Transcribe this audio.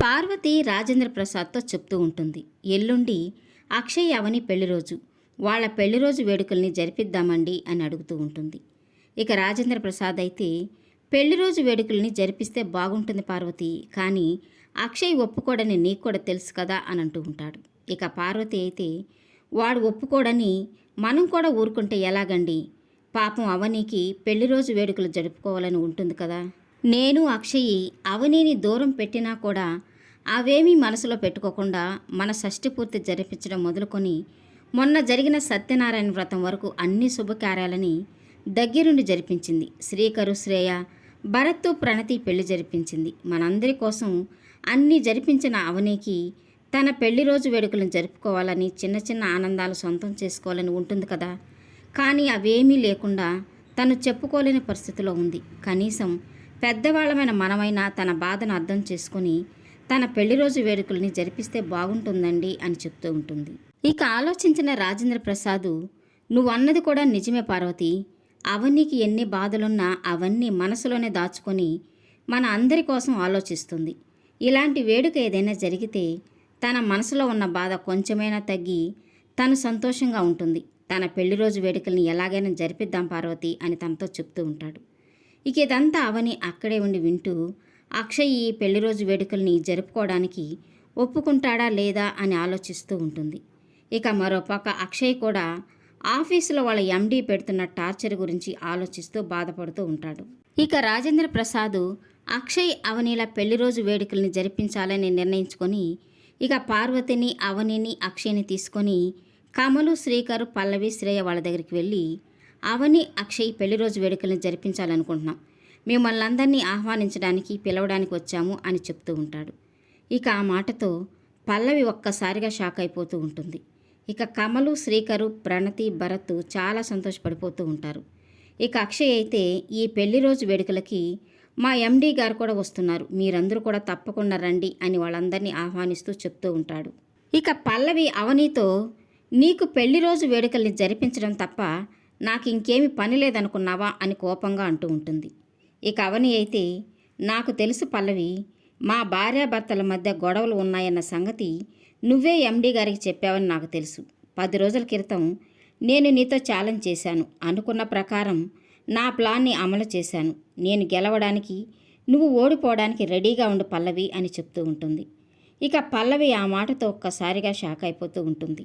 పార్వతి రాజేంద్ర ప్రసాద్తో చెప్తూ ఉంటుంది. ఎల్లుండి అక్షయ్ అవని పెళ్ళి రోజు. వాళ్ళ పెళ్ళి రోజు వేడుకల్ని జరిపిద్దామండి అని అడుగుతూ ఉంటుంది. ఇక రాజేంద్ర ప్రసాద్ అయితే పెళ్ళి రోజు వేడుకల్ని జరిపిస్తే బాగుంటుంది పార్వతి. కానీ అక్షయ్ ఒప్పుకోడని నీకు కూడా తెలుసు కదా అని అంటూ ఉంటాడు. ఇక పార్వతి అయితే వాడు ఒప్పుకోడని మనం కూడా ఊరుకుంటే ఎలాగండి? పాపం అవనీకి పెళ్ళి రోజు వేడుకలు జరుపుకోవాలని ఉంటుంది కదా. నేను అక్షయి అవనీని దూరం పెట్టినా కూడా అవేమీ మనసులో పెట్టుకోకుండా మన షష్ఠి పూర్తి జరిపించడం మొదలుకొని మొన్న జరిగిన సత్యనారాయణ వ్రతం వరకు అన్ని శుభకార్యాలని దగ్గరుండి జరిపించింది. శ్రీకరు శ్రేయ భరత్తు ప్రణతి పెళ్ళి జరిపించింది. మనందరి కోసం అన్నీ జరిపించిన అవనీకి తన పెళ్ళి రోజు వేడుకలను జరుపుకోవాలని చిన్న చిన్న ఆనందాలు సొంతం చేసుకోవాలని ఉంటుంది కదా. కానీ అవేమీ లేకుండా తను చెప్పుకోలేని పరిస్థితిలో ఉంది. కనీసం పెద్దవాళ్ళమైన మనమైనా తన బాధను అర్థం చేసుకొని తన పెళ్ళి రోజు వేడుకల్ని జరిపిస్తే బాగుంటుందండి అని చెప్తూ ఉంటుంది. ఇక ఆలోచించిన రాజేంద్ర ప్రసాద్ నువ్వు అన్నది కూడా నిజమే పార్వతి. అవన్నీకి ఎన్ని బాధలున్నా అవన్నీ మనసులోనే దాచుకొని మన అందరి కోసం ఆలోచిస్తుంది. ఇలాంటి వేడుక ఏదైనా జరిగితే తన మనసులో ఉన్న బాధ కొంచెమైనా తగ్గి తను సంతోషంగా ఉంటుంది. తన పెళ్ళి రోజు వేడుకల్ని ఎలాగైనా జరిపిద్దాం పార్వతి అని తనతో చెప్తూ ఉంటాడు. ఇక ఇదంతా అవని అక్కడే ఉండి వింటూ అక్షయ్ ఈ పెళ్ళి రోజు వేడుకల్ని జరుపుకోవడానికి ఒప్పుకుంటాడా లేదా అని ఆలోచిస్తూ ఉంటుంది. ఇక మరోపక్క అక్షయ్ కూడా ఆఫీసులో వాళ్ళ ఎండీ పెడుతున్న టార్చర్ గురించి ఆలోచిస్తూ బాధపడుతూ ఉంటాడు. ఇక రాజేంద్ర ప్రసాద్ అక్షయ్ అవనీల పెళ్ళి రోజు వేడుకల్ని జరిపించాలని నిర్ణయించుకొని ఇక పార్వతిని అవనిని అక్షయ్ని తీసుకొని కమలు శ్రీకరు పల్లవి శ్రేయ వాళ్ళ దగ్గరికి వెళ్ళి అవని అక్షయ్ పెళ్ళి రోజు వేడుకల్ని జరిపించాలనుకుంటున్నాం. మిమ్మల్ని అందరినీ ఆహ్వానించడానికి పిలవడానికి వచ్చాము అని చెప్తూ ఉంటాడు. ఇక ఆ మాటతో పల్లవి ఒక్కసారిగా షాక్ అయిపోతూ ఉంటుంది. ఇక కమలు శ్రీకరు ప్రణతి భరత్ చాలా సంతోషపడిపోతూ ఉంటారు. ఇక అక్షయ్ అయితే ఈ పెళ్ళి రోజు వేడుకలకి మా ఎండీ గారు కూడా వస్తున్నారు. మీరందరూ కూడా తప్పకుండా రండి అని వాళ్ళందరినీ ఆహ్వానిస్తూ చెప్తూ ఉంటాడు. ఇక పల్లవి అవనితో నీకు పెళ్ళి రోజు వేడుకల్ని జరిపించడం తప్ప నాకు ఇంకేమి పని లేదనుకున్నావా అని కోపంగా అంటూ ఉంటుంది. ఇక అవని అయితే నాకు తెలుసు పల్లవి మా భార్యాభర్తల మధ్య గొడవలు ఉన్నాయన్న సంగతి నువ్వే ఎండీ గారికి చెప్పావని నాకు తెలుసు. పది రోజుల క్రితం నేను నీతో ఛాలెంజ్ చేశాను. అనుకున్న ప్రకారం నా ప్లాన్ని అమలు చేశాను. నేను గెలవడానికి నువ్వు ఓడిపోవడానికి రెడీగా ఉండు పల్లవి అని చెప్తూ ఉంటుంది. ఇక పల్లవి ఆ మాటతో ఒక్కసారిగా షాక్ అయిపోతూ ఉంటుంది.